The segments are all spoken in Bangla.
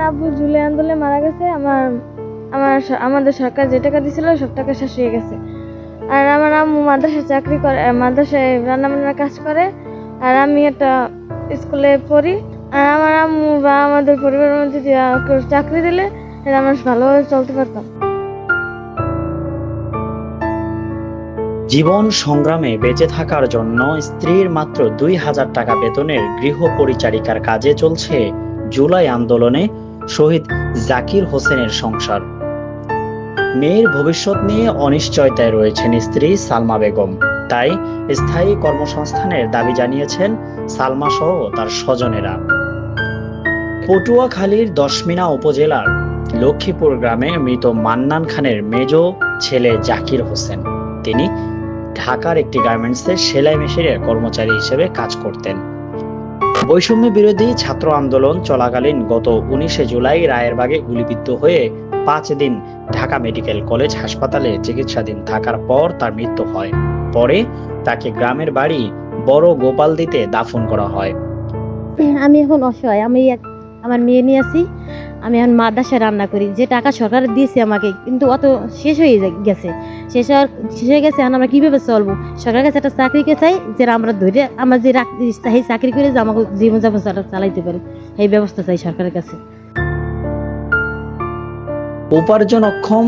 আমার আব্বু জুলাই আন্দোলনে মারা গেছে, আমার আমার আমাদের সরকার যে টাকা দিছিল সব টাকা শেষ হয়ে গেছে। আর আমার আম্মু মাদ্রাসায় চাকরি করে মাদ্রাসায় রান্না বান্নার কাজ করে, আর আমি একটা স্কুলে পড়ি। আর আমার আম্মু বা আমাদের পরিবারের মধ্যে চাকরি দিলে আমরা ভালোভাবে চলতে পারতাম। জীবন সংগ্রামে বেঁচে থাকার জন্য স্ত্রীর মাত্র দুই হাজার টাকা বেতনের গৃহ পরিচারিকার কাজে চলছে জুলাই আন্দোলনে শহীদ জাকির হোসেনের সংসার। মেয়ের ভবিষ্যৎ নিয়ে অনিশ্চয়তায় রয়েছেন স্ত্রী সালমা বেগম। তাই স্থায়ী কর্মসংস্থানের দাবি জানিয়েছেন সালমা সহ তার স্বজনেরা। পটুয়াখালীর দশমিনা উপজেলার লক্ষ্মীপুর গ্রামে মৃত মান্নান খানের মেজ ছেলে জাকির হোসেন। তিনি ঢাকার একটি গার্মেন্টসে সেলাই মেশিনের কর্মচারী হিসেবে কাজ করতেন। বৈষম্য বিরোধী ছাত্র আন্দোলন চলাকালীন গত উনিশে জুলাই রায়েরবাগে গুলিবিদ্ধ হয়ে পাঁচ দিন ঢাকা মেডিকেল কলেজ হাসপাতালে চিকিৎসাধীন থাকার পর তার মৃত্যু হয়। পরে তাকে গ্রামের বাড়ি বড় গোপাল দিতে দাফন করা হয়, আমি এখন অসহায়। আমি এক আমার মেয়ে নিয়ে আসি, আমি এখন মাদ্রাসায় রান্না করি। যে টাকা সরকার দিয়েছে আমাকে, কিন্তু অত শেষ হয়ে গেছে। শেষ হওয়ার, শেষ হয়ে গেছে, এখন আমরা কীভাবে চলবো? সরকারের কাছে একটা চাকরিকে চাই, যে আমরা ধরে আমরা যে সেই চাকরি করে যে আমাকে জীবনযাপন চালাইতে পারি। এই ব্যবস্থা চাই সরকারের কাছে। উপার্জন অক্ষম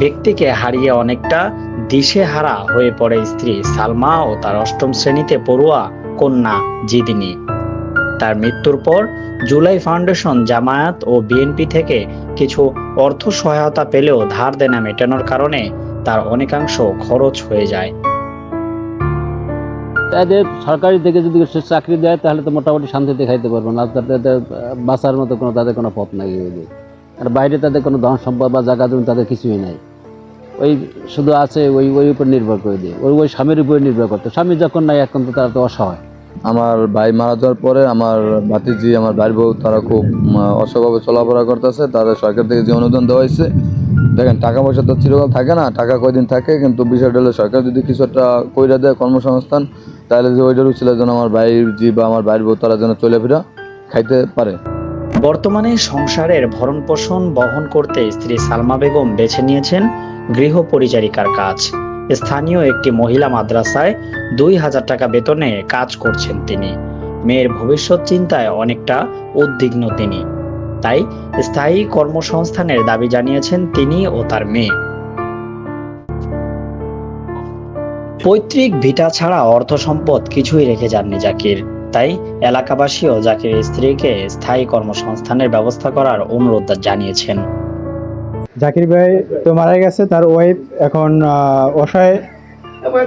ব্যক্তিকে হারিয়ে অনেকটা দিশেহারা হয়ে পড়ে স্ত্রী সালমা ও তার অষ্টম শ্রেণীতে পড়ুয়া কন্যা জিদিনী। তার মৃত্যুর পর জুলাই ফাউন্ডেশন জামায়াত ও বিএনপি থেকে কিছু অর্থ সহায়তা পেলেও ধার দেনা মেটানোর কারণে তার অনেকাংশ খরচ হয়ে যায়। তাদের সরকারি থেকে যদি চাকরি দেয়, তাহলে তো মোটামুটি শান্তিতে খাইতে পারব না। তাদের বাঁচার মতো কোনো তাদের কোনো পথ নাই আর বাইরে তাদের কোনো ধন সম্পদ বা জায়গা জমি তাদের কিছুই নাই। ওই শুধু আছে ওই ওই উপর নির্ভর করে দিয়ে। ওই ওই স্বামীর উপরে নির্ভর করতে। স্বামী যখন নাই, এখন তো তারা তো অসহায়। আমার ভাই মারা যাওয়ার পরে আমার ভাতিজি, আমার ভাই বউ, তারা খুব অসভাবে চলাফেরা করতেছে। তাদের সরকার থেকে যে অনুদান দেওয়া হয়েছে, দেখেন টাকা পয়সা তো চিরকাল থাকে না, টাকা কয়দিন থাকে, কিন্তু বিষয়টা হলো সরকার যদি কিছু একটা কইরা দেয় কর্মসংস্থান, তাহলে যে ওইটার ছিল যেন আমার ভাইয়ের জি বা আমার ভাইয়ের বউ, তারা যেন চলে ফেরা খাইতে পারে। বর্তমানে সংসারের ভরণ পোষণ বহন করতে স্ত্রী সালমা বেগম বেছে নিয়েছেন গৃহ পরিচারিকার কাজ। স্থানীয় একটি মহিলা মাদ্রাসায় দুই হাজার টাকা বেতনে কাজ করছেন তিনি। মেয়ের ভবিষ্যৎ চিন্তায় অনেকটা উদ্বিগ্ন তিনি। তাই স্থায়ী কর্মসংস্থানের দাবি জানিয়েছেন তিনি ও তার মেয়ে। পৈতৃক ভিটা ছাড়া অর্থ সম্পদ কিছুই রেখে যাননি জাকির। তাই এলাকাবাসীও জাকির স্ত্রীকে স্থায়ী কর্মসংস্থানের ব্যবস্থা করার অনুরোধ জানিয়েছেন। জাকির ভাই তো মারা গেছে, তার ওয়াইফ এখন অসহায়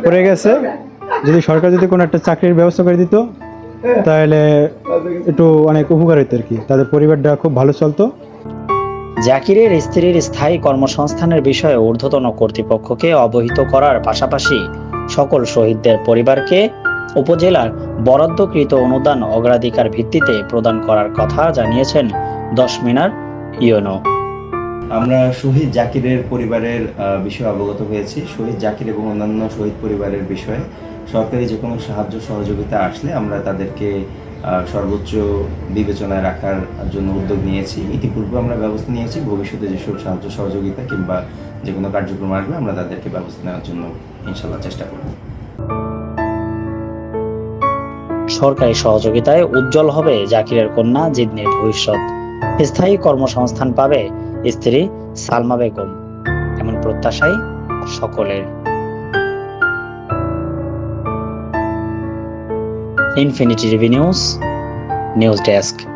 পড়ে গেছে। যদি সরকার যদি কোনো একটা চাকরির ব্যবস্থা করে দিত, তাহলে একটু অনেক উপকার হতো আর কি। তাদের পরিবারটা খুব ভালো চলতো। জাকিরের স্ত্রীর স্থায়ী কর্মসংস্থানের বিষয়ে ঊর্ধ্বতন কর্তৃপক্ষকে অবহিত করার পাশাপাশি সকল শহীদদের পরিবারকে উপজেলার বরাদ্দকৃত অনুদান অগ্রাধিকার ভিত্তিতে প্রদান করার কথা জানিয়েছেন দশ মিনার ইউনো আমরা শহীদ জাকিরের পরিবারের বিষয়ে অবগত হয়েছি। শহীদ জাকির এবং অন্যান্য শহীদ পরিবারের বিষয়ে সরকারি যে কোনো সাহায্য সহযোগিতা আসলে আমরা তাদেরকে সর্বোচ্চ বিবেচনায় রাখার জন্য উদ্যোগ নিয়েছি। ইতিপূর্বে আমরা ব্যবস্থা নিয়েছি, ভবিষ্যতে যেসব সাহায্য সহযোগিতা কিংবা যে কোনো কার্যক্রম আসবে আমরা তাদেরকে ব্যবস্থা নেওয়ার জন্য ইনশাল্লাহ চেষ্টা করব। সরকারি সহযোগিতায় উজ্জ্বল হবে জাকিরের কন্যা জিদনির ভবিষ্যৎ। স্থায়ী কর্মসংস্থান পাবে স্ত্রী সালমা বেগম। এমন প্রত্যাশাই সকলের। Infinity TV news news desk.